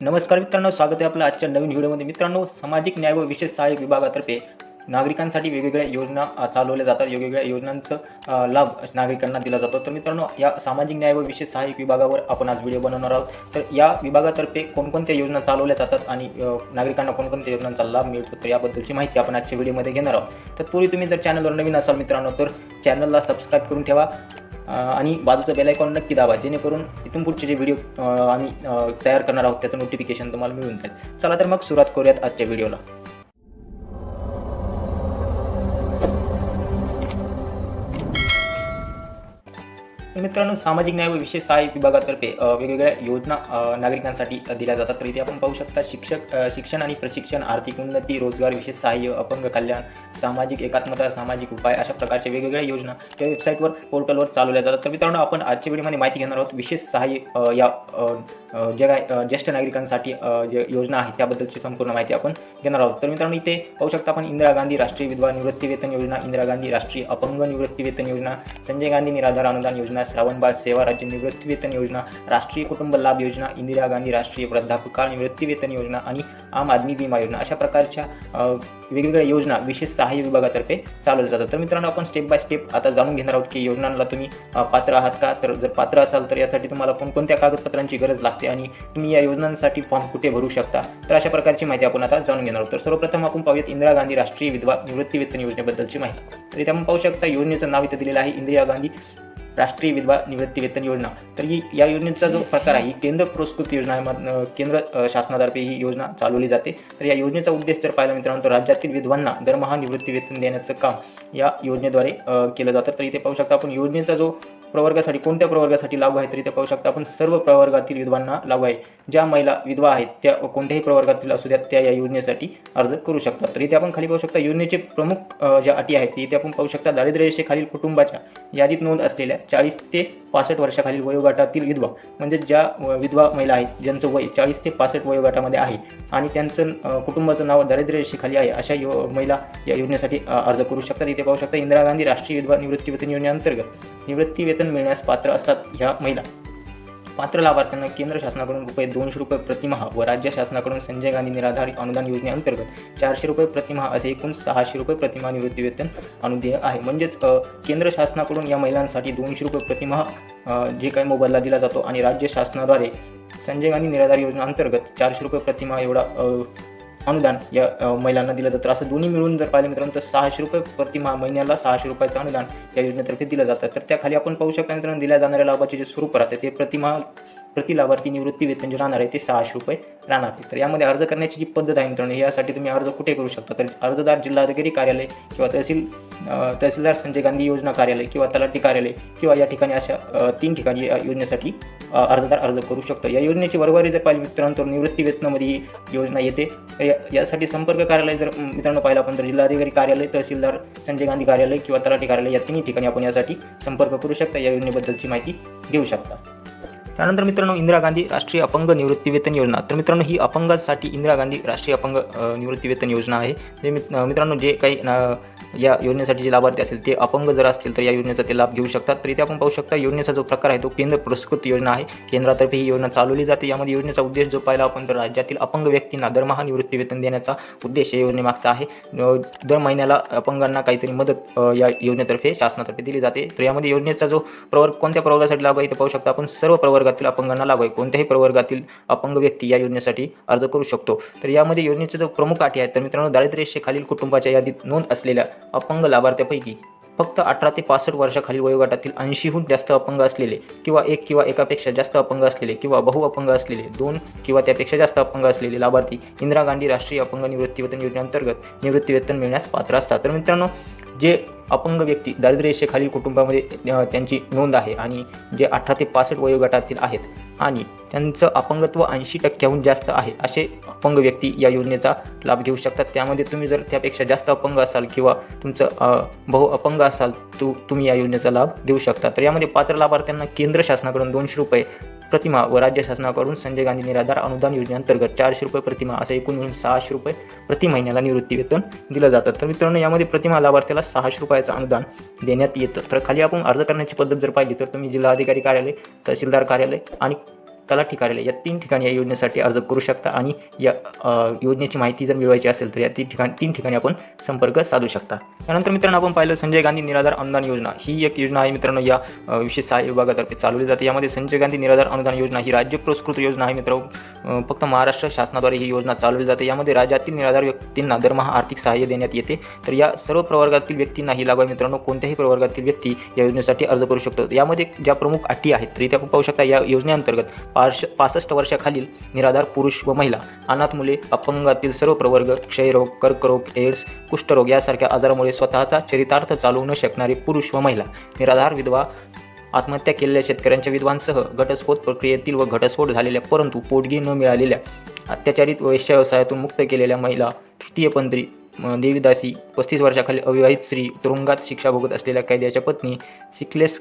नमस्कार मित्रांनो स्वागत आहे आपलं आजच्या नवीन व्हिडिओमध्ये. मित्रांनो सामाजिक न्याय व विशेष सहाय्यक विभागातर्फे नागरिकांसाठी वेगवेगळ्या योजना चालवल्या जातात. वेगवेगळ्या योजनांचं लाभ नागरिकांना दिला जातो. तर मित्रांनो या सामाजिक न्याय व विशेष सहाय्यक विभागावर आपण आज व्हिडिओ बनवणार आहोत. तर या विभागातर्फे कोणकोणत्या योजना चालवल्या जातात आणि नागरिकांना कोणकोणत्या योजनांचा लाभ मिळतो तर याबद्दलची माहिती आपण आजच्या व्हिडिओमध्ये घेणार आहोत. तत्पूर्वी तुम्ही जर चॅनलवर नवीन असाल मित्रांनो तर चॅनलला सबस्क्राईब करून ठेवा. आणि बाजूचं बेलायकॉन नक्की दाबा जेणेकरून इथून पुढचे जे व्हिडिओ आम्ही तयार करणार आहोत त्याचं नोटिफिकेशन तुम्हाला मिळून जाईल. चला तर मग सुरुवात करूयात आजच्या व्हिडिओला मित्रांनो सामाजिक न्याय व विशेष सहाय्य विभागातर्फे वेगवेगळ्या योजना नागरिकांसाठी दिल्या जातात. तर इथे आपण पाहू शकता शिक्षक शिक्षण आणि प्रशिक्षण आर्थिक उन्नती रोजगार विशेष सहाय्य अपंग कल्याण सामाजिक एकात्मता सामाजिक उपाय अशा प्रकारच्या वेगवेगळ्या योजना या वेबसाईटवर पोर्टलवर चालवल्या जातात. तर मित्रांनो आपण आजच्या व्हिडिओमध्ये माहिती घेणार आहोत विशेष सहाय्य या जे काय ज्येष्ठ नागरिकांसाठी जे योजना आहे त्याबद्दलची संपूर्ण माहिती आपण घेणार आहोत. तर मित्रांनो इथे पाहू शकता आपण इंदिरा गांधी राष्ट्रीय विधवा निवृत्ती वेतन योजना इंदिरा गांधी राष्ट्रीय अपंग निवृत्ती वेतन योजना संजय गांधी निराधार अनुदान योजना श्रावणबाळ सेवा राज्य निवृत्ती वेतन योजना राष्ट्रीय कुटुंब लाभ योजना इंदिरा गांधी राष्ट्रीय वृद्धापकाळ निवृत्ती वेतन योजना आणि आम आदमी विमा योजना अशा प्रकारच्या वेगवेगळ्या योजना विशेष सहाय्य विभागातर्फे चालवल्या जातात. तर मित्रांनो आपण स्टेप बाय स्टेप आता जाणून घेणार आहोत की योजनांना तुम्ही पात्र आहात का? तर जर पात्र असाल तर यासाठी तुम्हाला कोणकोणत्या कागदपत्रांची गरज लागते आणि तुम्ही या योजनांसाठी फॉर्म कुठे भरू शकता? तर अशा प्रकारची माहिती आपण आता जाणून घेणार आहोत. तर सर्वप्रथम आपण पाहूयात इंदिरा गांधी राष्ट्रीय विधवा निवृत्ती वेतन योजनेबद्दलची माहिती. तर इथे आपण पाहू शकता योजनेचं नाव इथे दिलेलं आहे. इंदिरा गांधी राष्ट्रीय विधवा निवृत्ती वेतन योजना. तर ही या योजनेचा जो प्रकार आहे ही केंद्र पुरस्कृत योजना आहे केंद्र शासनातर्फे ही योजना चालवली जाते. तर या योजनेचा उद्देश जर पाहिला मित्रांनो तर राज्यातील विधवांना दरमहा निवृत्ती वेतन देण्याचं काम या योजनेद्वारे केलं जातं. तर इथे पाहू शकता आपण योजनेचा जो प्रवर्गासाठी कोणत्या प्रवर्गासाठी लागू आहे तर इथे पाहू शकता आपण सर्व प्रवर्गातील विधवांना लागू आहे. ज्या महिला विधवा आहेत त्या कोणत्याही प्रवर्गातील असू द्यात त्या या योजनेसाठी अर्ज करू शकतात. तर इथे आपण खाली पाहू शकता योजनेचे प्रमुख ज्या अटी आहेत ते इथे आपण पाहू शकता दारिद्र्य रेषेखालील कुटुंबाच्या यादीत नोंद असलेल्या चाळीस ते पासष्ट वर्षाखालील वयोगटातील विधवा म्हणजे ज्या विधवा महिला आहेत ज्यांचं वय चाळीस ते पासष्ट वयोगटामध्ये आहे आणि त्यांचं कुटुंबाचं नाव दारिद्र्य रेषेखाली आहे अशा यो महिला या योजनेसाठी अर्ज करू शकतात. इथे पाहू शकता इंदिरा गांधी राष्ट्रीय विधवा निवृत्तीवेतन योजनेअंतर्गत निवृत्तीवेतन मिळण्यास पात्र असतात ह्या महिला. पात्र लाभार्थ्यांना केंद्र शासनाकडून रुपये दोनशे रुपये प्रतिमहा व राज्य शासनाकडून संजय गांधी निराधार अनुदान योजनेअंतर्गत चारशे रुपये प्रतिमहा असे एकूण सहाशे रुपये प्रतिमा निवृत्तीवेतन अनुदेय आहे. म्हणजेच केंद्र शासनाकडून या महिलांसाठी दोनशे रुपये प्रतिमहा जे काही मोबदला दिला जातो आणि राज्य शासनाद्वारे संजय गांधी निराधार योजना अंतर्गत चारशे रुपये प्रतिमा एवढा अनुदान या महिलांना दिलं जातं. असं दोन्ही मिळून जर पाहिलं मित्रांनो तर सहाशे रुपये प्रतिमा महिन्याला सहाशे रुपयाचं अनुदान या योजनेतर्फे दिलं जातं. तर त्याखाली आपण पाहू शकता मित्रांनो दिल्या जाणाऱ्या लाभाचे जे स्वरूप राहते ते प्रतिमा प्रति लाभार्थी निवृत्ती वेतन जे राहणार आहे ते सहाशे रुपये राहणार आहे. तर यामध्ये अर्ज करण्याची जी पद्धत आहे मित्रांनो यासाठी तुम्ही अर्ज कुठे करू शकता? तर अर्जदार जिल्हाधिकारी कार्यालय किंवा तहसील तहसीलदार संजय गांधी योजना कार्यालय किंवा तलाठी कार्यालय किंवा या ठिकाणी अशा तीन ठिकाणी या योजनेसाठी अर्जदार अर्ज करू शकतो. या योजनेची वरवारी जर पाहिली मित्रांनो तर निवृत्ती वेतनामध्ये ही योजना येते. या यासाठी संपर्क कार्यालय जर मित्रांनो पाहिलं आपण तर जिल्हाधिकारी कार्यालय तहसीलदार संजय गांधी कार्यालय किंवा तलाठी कार्यालय या तिन्ही ठिकाणी आपण यासाठी संपर्क करू शकता. या योजनेबद्दलची माहिती घेऊ शकता. त्यानंतर मित्रांनो इंदिरा गांधी राष्ट्रीय अपंग निवृत्तीवेतन योजना. तर मित्रांनो ही अपंगासाठी इंदिरा गांधी राष्ट्रीय अपंग निवृत्तीवेतन योजना आहे. जे मित्रांनो जे काही या योजनेसाठी जे लाभार्थी असतील ते अपंग जर असतील तर या योजनेचा ते लाभ घेऊ शकतात. तर इथे आपण पाहू शकता योजनेचा जो प्रकार आहे तो केंद्र पुरस्कृत योजना आहे. केंद्रातर्फे ही योजना चालवली जाते. यामध्ये योजनेचा उद्देश जो पाहिला आपण तर राज्यातील अपंग व्यक्तींना दरमहा निवृत्तीवेतन देण्याचा उद्देश या योजनेमागचा आहे. दर महिन्याला अपंगांना काहीतरी मदत या योजनेतर्फे शासनातर्फे दिली जाते. तर यामध्ये योजनेचा जो प्रवर्ग कोणत्या प्रवर्गासाठी लागू आहे ते पाहू शकता आपण. सर्व प्रवर्गातील अपंगांना लागू आहे. कोणत्याही प्रवर्गातील अपंग व्यक्ती या योजनेसाठी अर्ज करू शकतो. तर यामध्ये योजनेचे जो प्रमुख अटी आहेत तर मित्रांनो दारिद्र्यरेषेखालील कुटुंबाच्या यादीत नोंद असलेल्या अपंग लाभार्थ्यापैकी फक्त अठरा ते पासष्ट वर्षाखालील वयोगटातील ऐंशीहून जास्त अपंग असलेले किंवा एक किंवा एकापेक्षा जास्त अपंग असलेले किंवा बहु अपंग असलेले दोन किंवा त्यापेक्षा जास्त अपंग असलेले लाभार्थी इंदिरा गांधी राष्ट्रीय अपंग निवृत्तीवेतन योजनेअंतर्गत निवृत्तीवेतन मिळण्यास पात्र असतात. तर मित्रांनो जे अपंग व्यक्ती दारिद्र्यरेषेखालील कुटुंबामध्ये त्यांची नोंद आहे आणि जे अठरा ते पासष्ट वयोगटातील आहेत आणि त्यांचं अपंगत्व ऐंशी टक्क्याहून जास्त आहे असे अपंग व्यक्ती या योजनेचा लाभ घेऊ शकतात. त्यामध्ये तुम्ही जर त्यापेक्षा जास्त अपंग असाल किंवा तुमचं बहु अपंग असाल तू तुम्ही या योजनेचा लाभ देऊ शकता. तर यामध्ये पात्र लाभार्थ्यांना केंद्र शासनाकडून दोनशे रुपये प्रतिमा व राज्य शासनाकडून संजय गांधी निराधार अनुदान योजनेअंतर्गत चारशे रुपये प्रतिमा असं एकूण मिळून सहाशे रुपये प्रति महिन्याला निवृत्ती वेतन दिलं जातं. तर मित्रांनो यामध्ये प्रतिमा लाभार्थ्याला सहाशे रुपयाचं अनुदान देण्यात येतं. तर खाली आपण अर्ज करण्याची पद्धत जर पाहिली तर तुम्ही जिल्हाधिकारी कार्यालय तहसीलदार कार्यालय आणि तलाठी कार्यालय या तीन ठिकाणी या योजनेसाठी अर्ज करू शकता आणि या योजनेची माहिती जर मिळवायची असेल तर या तीन ठिकाणी तीन ठिकाणी आपण संपर्क साधू शकता. त्यानंतर मित्रांनो आपण पाहिलं संजय गांधी निराधार अनुदान योजना. ही एक योजना आहे मित्रांनो या विशेष सहाय्य विभागातर्फे चालवली जाते. यामध्ये संजय गांधी निराधार अनुदान योजना ही राज्य पुरस्कृत योजना आहे मित्र फक्त महाराष्ट्र शासनाद्वारे ही योजना चालवली जाते. यामध्ये राज्यातील निराधार व्यक्तींना दरमहा आर्थिक सहाय्य देण्यात येते. तर या सर्व प्रवर्गातील व्यक्तींना ही लागू आहे मित्रांनो. कोणत्याही प्रवर्गातील व्यक्ती या योजनेसाठी अर्ज करू शकतो. यामध्ये ज्या प्रमुख अटी आहेत तरी त्या आपण पाहू शकता या योजनेअंतर्गत पार्श पासष्ट वर्षाखालील निराधार पुरुष व महिला अनाथ मुले अपंगातील सर्व प्रवर्ग क्षयरोग कर्करोग एड्स कुष्ठरोग यासारख्या आजारामुळे स्वतःचा चरितार्थ चालवू न शकणारे पुरुष व महिला निराधार विधवा आत्महत्या केलेल्या शेतकऱ्यांच्या विधवांसह घटस्फोट प्रक्रियेतील व घटस्फोट झालेल्या परंतु पोटगी न मिळालेल्या अत्याचारित वेश्या व्यवसायातून मुक्त केलेल्या महिला तृतीयपंथी देवीदासी पस्तीस वर्षाखाली अविवाहित स्त्री तुरुंगात शिक्षा भोगत असलेल्या कैद्याच्या पत्नी सिकलेस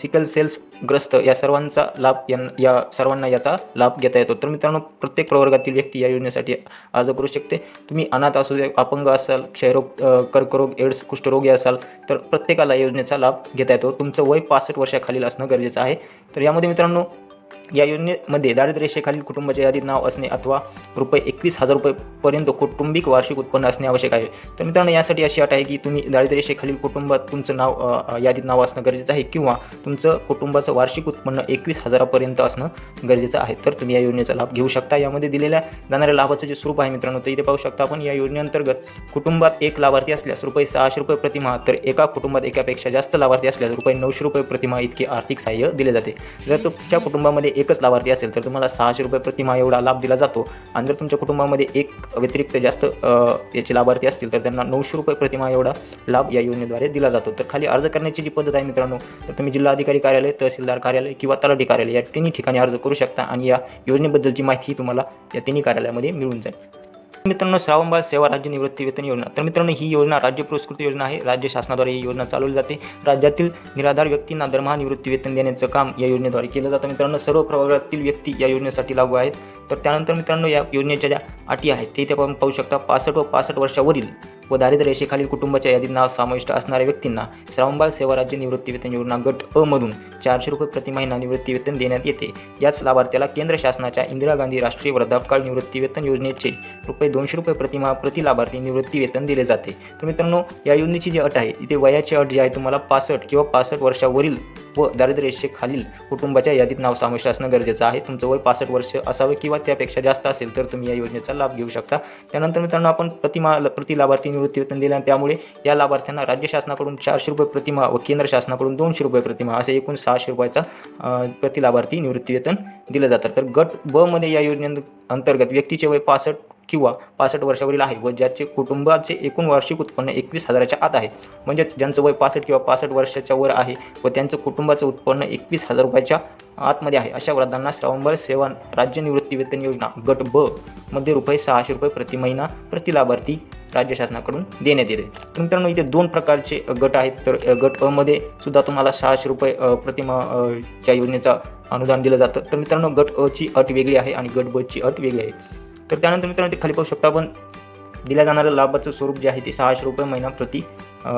सिकल सेल्स ग्रस्त या सर्वांचा लाभ यां या सर्वांना याचा लाभ घेता येतो. तर मित्रांनो प्रत्येक प्रवर्गातील व्यक्ती या योजनेसाठी अर्ज करू शकते. तुम्ही अनाथ असू दे अपंग असाल क्षयरोग कर्करोग एड्स कुष्ठरोगी असाल तर प्रत्येकाला या योजनेचा लाभ घेता येतो. तुमचं वय पासष्ट वर्षाखालील असणं गरजेचं आहे. तर यामध्ये मित्रांनो या योजनेमध्ये दारिद्र्यरेषेखालील कुटुंबाच्या यादीत नाव असणे अथवा रुपये एकवीस हजार रुपयेपर्यंत कौटुंबिक वार्षिक उत्पन्न असणे आवश्यक आहे. तर मित्रांनो यासाठी अशी अट आहे की तुम्ही दारिद्र्यरेषेखालील कुटुंबात तुमचं नाव यादीत नाव असणं गरजेचं आहे किंवा तुमचं कुटुंबाचं वार्षिक उत्पन्न एकवीस हजारापर्यंत असणं गरजेचं आहे. तर तुम्ही या योजनेचा लाभ घेऊ शकता. यामध्ये दिलेल्या जाणाऱ्या लाभाचं जे स्वरूप आहे मित्रांनो ते इथे पाहू शकता आपण या योजनेअंतर्गत कुटुंबात एक लाभार्थी असल्यास रुपये सहाशे रुपये प्रतिमा तर एका कुटुंबात एकापेक्षा जास्त लाभार्थी असल्यास रुपये नऊशे रुपये प्रतिमा इतके आर्थिक सहाय्य दिले जाते. जर तुमच्या कुटुंबामध्ये एकच लाभार्थी असेल तर तुम्हाला सहाशे रुपये प्रतिमा एवढा लाभ दिला जातो. आणि जर तुमच्या कुटुंबामध्ये एक व्यतिरिक्त जास्त याचे लाभार्थी असतील तर त्यांना नऊशे रुपये प्रतिमा एवढा लाभ या योजनेद्वारे दिला जातो. तर खाली अर्ज करण्याची जी पद्धत आहे मित्रांनो तर तुम्ही जिल्हाधिकारी कार्यालय तहसीलदार कार्यालय किंवा तलाठी कार्यालय या तिन्ही ठिकाणी अर्ज करू शकता आणि या योजनेबद्दलची माहिती तुम्हाला या तिन्ही कार्यालयामध्ये मिळून जाईल. मित्रांनो श्रावणबाळ सेवा राज्य निवृत्ती वेतन योजना. तर मित्रांनो ही योजना राज्य पुरस्कृत योजना आहे. राज्य शासनाद्वारे ही योजना चालवली जाते. राज्यातील निराधार व्यक्तींना दरमहा निवृत्ती वेतन देण्याचं काम या योजनेद्वारे केलं जातं. मित्रांनो सर्व प्रवर्गातील व्यक्ती या योजनेसाठी लागू आहेत. तर त्यानंतर मित्रांनो या योजनेच्या ज्या अटी आहेत ते इथे आपण पाहू शकता. पासष्ट व पासष्ट वर्षावरील व दारिद्र्य रेषेखालील कुटुंबाच्या यादीत नाव समाविष्ट असणाऱ्या व्यक्तींना श्रावणबाळ सेवा राज्य निवृत्ती वेतन योजना गट अ मधून चारशे रुपये प्रति महिना निवृत्ती वेतन देण्यात येते. याच लाभार्थ्याला केंद्र शासनाच्या इंदिरा गांधी राष्ट्रीय वृद्धापकाळ निवृत्ती वेतन योजनेचे रुपये दोनशे रुपये प्रतिमा प्रति लाभार्थी निवृत्ती वेतन दिले जाते. तर मित्रांनो या योजनेची जी अट आहे इथे वयाची अट जी आहे तुम्हाला पासष्ट किंवा पासष्ट वर्षावरील व दारिद्र्य रेषेखालील कुटुंबाच्या यादीत नाव समाविष्ट असणं गरजेचं आहे. तुमचं वय पासष्ट वर्ष असावे किंवा त्यापेक्षा जास्त असेल तर तुम्ही या योजनेचा लाभ घेऊ शकता. त्यानंतर मित्रांनो आपण प्रतिमा प्रति लाभार्थी निवृत्तीवेतन दिले आणि त्यामुळे या लाभार्थ्यांना राज्य शासनाकडून चारशे रुपये प्रतिमा व केंद्र शासनाकडून दोनशे रुपये प्रतिमा असे एकूण सहाशे रुपयाचा प्रति लाभार्थी निवृत्तीवेतन दिलं जातं. तर गट ब मध्ये या योजने अंतर्गत व्यक्तीचे वय पासष्ट किंवा पासष्ट वर्षावरील आहे व ज्याचे कुटुंबाचे एकूण वार्षिक उत्पन्न एकवीस हजाराच्या आत आहे. म्हणजेच ज्यांचं वय पासष्ट किंवा पासष्ट वर्षाच्या वर आहे व त्यांचं कुटुंबाचं उत्पन्न एकवीस हजार रुपयाच्या आतमध्ये आहे अशा वृद्धांना श्रावणबाळ सेवा राज्य निवृत्तीवेतन योजना गट ब मध्ये रुपये सहाशे रुपये प्रति महिना प्रति लाभार्थी राज्य शासनाकडून देण्यात येते. तर मित्रांनो इथे दोन प्रकारचे गट आहेत. तर गट अ मध्ये सुद्धा तुम्हाला सहाशे रुपये प्रतिमा अ, योजनेचा अनुदान दिलं जातं. तर मित्रांनो गट अ ची अट वेगळी आहे आणि गट ब ची अट वेगळी आहे. तर त्यानंतर मित्रांनो ते खाली पाहू शकता आपण दिल्या जाणाऱ्या लाभाचं स्वरूप जे आहे ते सहाशे रुपये महिना प्रति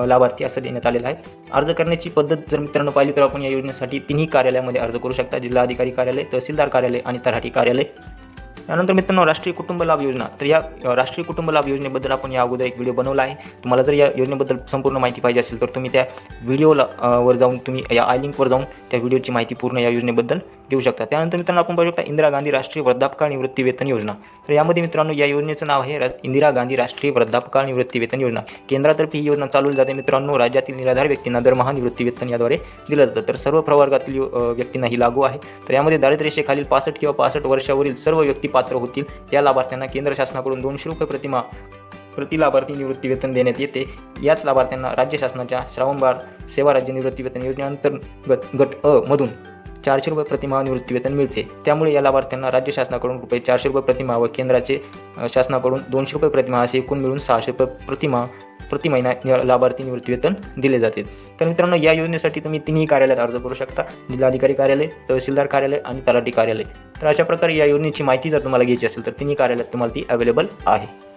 लाभार्थी असं देण्यात आलेलं आहे. अर्ज करण्याची पद्धत जर मित्रांनो पाहिली तर आपण या योजनेसाठी तिन्ही कार्यालयामध्ये अर्ज करू शकता. जिल्हाधिकारी कार्यालय तहसीलदार कार्यालय आणि तलाठी कार्यालय. त्यानंतर मित्रांनो राष्ट्रीय कुटुंब लाभ योजना. तर या राष्ट्रीय कुटुंब लाभ योजनेबद्दल आपण या अगोदर एक व्हिडिओ बनवला आहे. तुम्हाला जर या योजनेबद्दल संपूर्ण माहिती पाहिजे असेल तर तुम्ही त्या व्हिडिओला वर जाऊन तुम्ही या आय लिंकवर जाऊन त्या व्हिडिओची माहिती पूर्ण या योजनेबद्दल घेऊ शकता. त्यानंतर मित्रांनो आपण पाहू शकता इंदिरा गांधी राष्ट्रीय वृद्धापकाळ निवृत्ती वेतन योजना. तर यामध्ये मित्रांनो या योजनेचं नाव आहे इंदिरा गांधी राष्ट्रीय वृद्धापकाळ निवृत्ती वेतन योजना. केंद्रातर्फे ही योजना चालवली जाते मित्रांनो राज्यातील निराधार व्यक्तींना दरमहा निवृत्ती वेतन याद्वारे दिलं जातं. तर सर्व प्रवर्गातील व्यक्तींना ही लागू आहे. तर यामध्ये दारिद्र्यशेखालील पासष्ट किंवा पासष्ट वर्षावरील सर्व व्यक्ती पात्र होतील. या लाभार्थ्यांना केंद्र शासनाकडून दोनशे रुपये प्रतिमा प्रति लाभार्थी निवृत्ती वेतन देण्यात येते. याच लाभार्थ्यांना राज्य शासनाच्या श्रावणबाळ सेवा राज्य निवृत्ती वेतन योजनेअंतर्गत गट अ मधून चारशे रुपये प्रतिमा निवृत्ती वेतन मिळते. त्यामुळे या लाभार्थ्यांना राज्य शासनाकडून रुपये चारशे रुपये प्रतिमा व केंद्राचे शासनाकडून दोनशे रुपये प्रतिमा असे एकूण मिळून सहाशे रुपये प्रतिमा प्रति महिना लाभार्थी निवृत्तीवेतन दिले जाते. तर मित्रांनो या योजनेसाठी तुम्ही तिन्ही कार्यालयात अर्ज करू शकता. जिल्हाधिकारी कार्यालय तहसीलदार कार्यालय आणि तलाठी कार्यालय. तर अशा प्रकारे या योजनेची माहिती जर तुम्हाला घ्यायची असेल तर तिन्ही कार्यालयात तुम्हाला ती अवेलेबल आहे.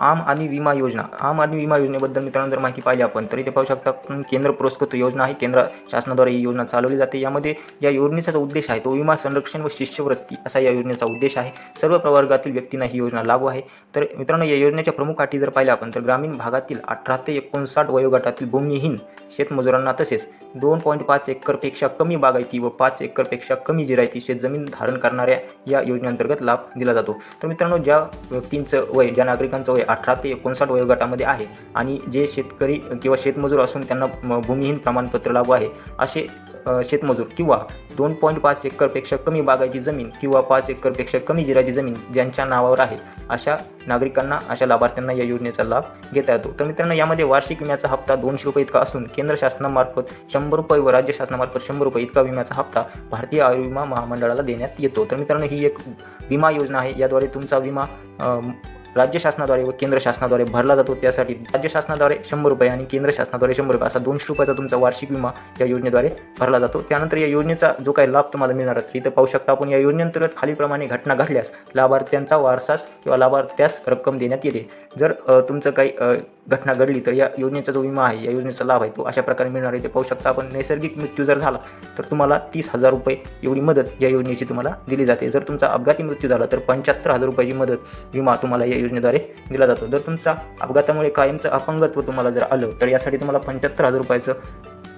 आम आदमी विमा योजना. आम आदमी विमा योजनेबद्दल मित्रांनो जर माहिती पाहिली आपण तर इथे पाहू शकता केंद्र पुरस्कृत योजना आहे. केंद्र शासनाद्वारे ही योजना चालवली जाते. यामध्ये या योजनेचा जो उद्देश आहे तो विमा संरक्षण व शिष्यवृत्ती असा या योजनेचा उद्देश आहे. सर्व प्रवर्गातील व्यक्तींना ही योजना लागू आहे. तर मित्रांनो या योजनेच्या प्रमुख अटी जर पाहिल्या आपण तर ग्रामीण भागातील अठरा ते एकोणसाठ वयोगटातील भूमिहीन शेतमजुरांना तसेच दोन पॉईंट पाच एकरपेक्षा कमी बागायती व पाच एकरपेक्षा कमी जिरायती शेतजमीन धारण करणाऱ्या या योजनेअंतर्गत लाभ दिला जातो. तर मित्रांनो ज्या व्यक्तींचं वय ज्या नागरिकांचं वय अठरा ते एकोणसाठ वयोगटामध्ये आहे आणि जे शेतकरी किंवा शेतमजूर असून त्यांना भूमिहीन प्रमाणपत्र लागू आहे असे शेतमजूर किंवा दोन पॉईंट पाच एकरपेक्षा कमी बागायती जमीन किंवा पाच एकरपेक्षा कमी जिरायती जमीन ज्यांच्या नावावर आहे अशा नागरिकांना अशा लाभार्थ्यांना या योजनेचा लाभ घेता येतो. तर मित्रांनो यामध्ये वार्षिक विम्याचा हप्ता दोनशे रुपये इतका असून केंद्र शासनामार्फत शंभर रुपये व राज्य शासनामार्फत शंभर रुपये इतका विम्याचा हप्ता भारतीय आयुर्विमा महामंडळाला देण्यात येतो. तर मित्रांनो ही एक विमा योजना आहे. याद्वारे तुमचा विमा राज्य शासनाद्वारे व केंद्र शासनाद्वारे भरला जातो. त्यासाठी राज्य शासनाद्वारे शंभर रुपये आणि केंद्र शासनाद्वारे शंभर रुपये असा दोनशे रुपयाचा तुमचा वार्षिक विमा या योजनेद्वारे भरला जातो. त्यानंतर या योजनेचा जो काही लाभ तुम्हाला मिळणार तिथं इथं पाहू शकता आपण या योजनेअंतर्गत खालीप्रमाणे घटना घडल्यास लाभार्थ्यांचा वारसास किंवा लाभार्थ्यास रक्कम देण्यात येते. जर तुमचं काही घटना घडली तर या योजनेचा जो विमा आहे या योजनेचा लाभ आहे तो अशा प्रकारे मिळणार आहे ते पाहू शकता आपण. नैसर्गिक मृत्यू जर झाला तर तुम्हाला तीस हजार रुपये एवढी मदत या योजनेची तुम्हाला दिली जाते. जर तुमचा अपघाती मृत्यू झाला तर पंच्याहत्तर हजार रुपयाची मदत विमा तुम्हाला या योजनेद्वारे दिला जातो. जर तुमचा अपघातामुळे कायमचं अपंगत्व तुम्हाला जर आलं तर यासाठी तुम्हाला पंच्याहत्तर हजार रुपयाचं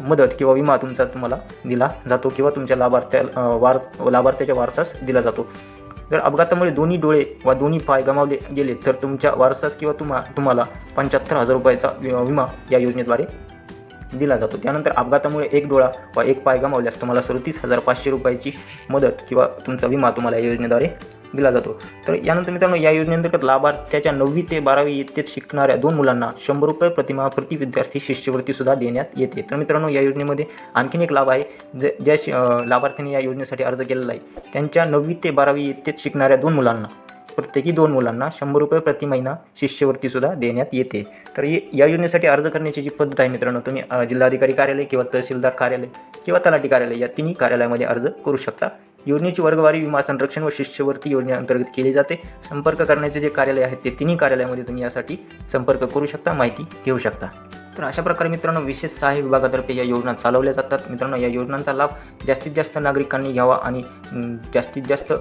मदत किंवा विमा तुमचा तुम्हाला दिला जातो किंवा तुमच्या लाभार्थ्या वार लाभार्थ्याच्या वारसास दिला जातो. जर अपघातामुळे दोन्ही डोळे वा दोन्ही पाय गमावले गेले तर तुमच्या वारसास किंवा तुम्हा तुम्हाला पंच्याहत्तर हजार रुपयाचा विमा या योजनेद्वारे दिला जातो. त्यानंतर अपघातामुळे एक डोळा वा एक पाय गमावल्यास तुम्हाला सदतीस हजार पाचशे रुपयाची मदत किंवा तुमचा विमा तुम्हाला या योजनेद्वारे दिला जातो. तर यानंतर मित्रांनो या योजनेअंतर्गत लाभार्थ्याच्या नववी ते बारावी इयत्तेत शिकणाऱ्या दोन मुलांना शंभर रुपये प्रतिमा प्रति विद्यार्थी शिष्यवृत्तीसुद्धा देण्यात येते. तर मित्रांनो या योजनेमध्ये आणखीन एक लाभ आहे जे ज्या शि- लाभार्थ्यांनी या योजनेसाठी अर्ज केलेला आहे त्यांच्या नववी ते बारावी इयत्तेत शिकणाऱ्या दोन मुलांना प्रत्येकी दोन मुलांना शंभर रुपये प्रति महिना शिष्यवृत्तीसुद्धा देण्यात येते. तर ये- या योजनेसाठी अर्ज करण्याची जी पद्धत आहे मित्रांनो तुम्ही जिल्हाधिकारी कार्यालय किंवा तहसीलदार कार्यालय किंवा तलाठी कार्यालय या तिन्ही कार्यालयामध्ये अर्ज करू शकता. योजनेची वर्गवारी विमा संरक्षण व शिष्यवृत्ती योजनेअंतर्गत केली जाते. संपर्क करण्याचे जे कार्यालय आहेत ते तिन्ही कार्यालयामध्ये तुम्ही यासाठी संपर्क करू शकता माहिती घेऊ शकता. तर अशा प्रकारे मित्रांनो विशेष सहाय्य विभागातर्फे या योजना चालवल्या जातात. मित्रांनो या योजनांचा लाभ जास्तीत जास्त नागरिकांनी घ्यावा आणि जास्तीत जास्त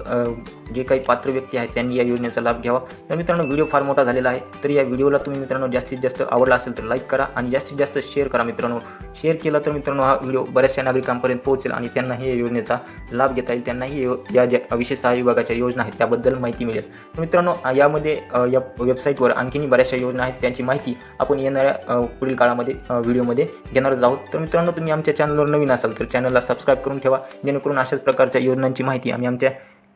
जे काही पात्र व्यक्ती आहेत त्यांनी या योजनेचा लाभ घ्यावा. तर मित्रांनो व्हिडिओ फार मोठा झालेला आहे. तर या व्हिडिओला तुम्ही मित्रांनो जास्तीत जास्त आवडला असेल तर लाईक करा आणि जास्तीत जास्त शेअर करा मित्रांनो. शेअर केला तर मित्रांनो हा व्हिडिओ बऱ्याचशा नागरिकांपर्यंत पोहोचेल आणि त्यांनाही या योजनेचा लाभ घेता येईल. त्यांना यो- या ज्या विशेष सहाय्य विभागाच्या योजना आहेत त्याबद्दल माहिती मिळेल. तर मित्रांनो यामध्ये या वेबसाईटवर आणखीनही बऱ्याचशा योजना आहेत त्यांची माहिती आपण येणाऱ्या पुढील काळामध्ये व्हिडिओमध्ये घेणारच आहोत. तर मित्रांनो तुम्ही आमच्या चॅनलवर नवीन असाल तर चॅनलला सबस्क्राईब करून ठेवा जेणेकरून अशाच प्रकारच्या योजनांची माहिती आम्ही आमच्या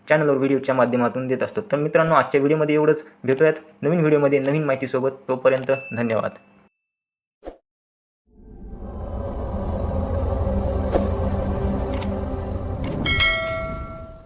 चॅनलवर व्हिडिओच्या माध्यमातून देत असतो. तर मित्रांनो आजच्या व्हिडिओमध्ये एवढंच. भेटूयात नवीन व्हिडिओमध्ये नवीन माहितीसोबत. तोपर्यंत धन्यवाद.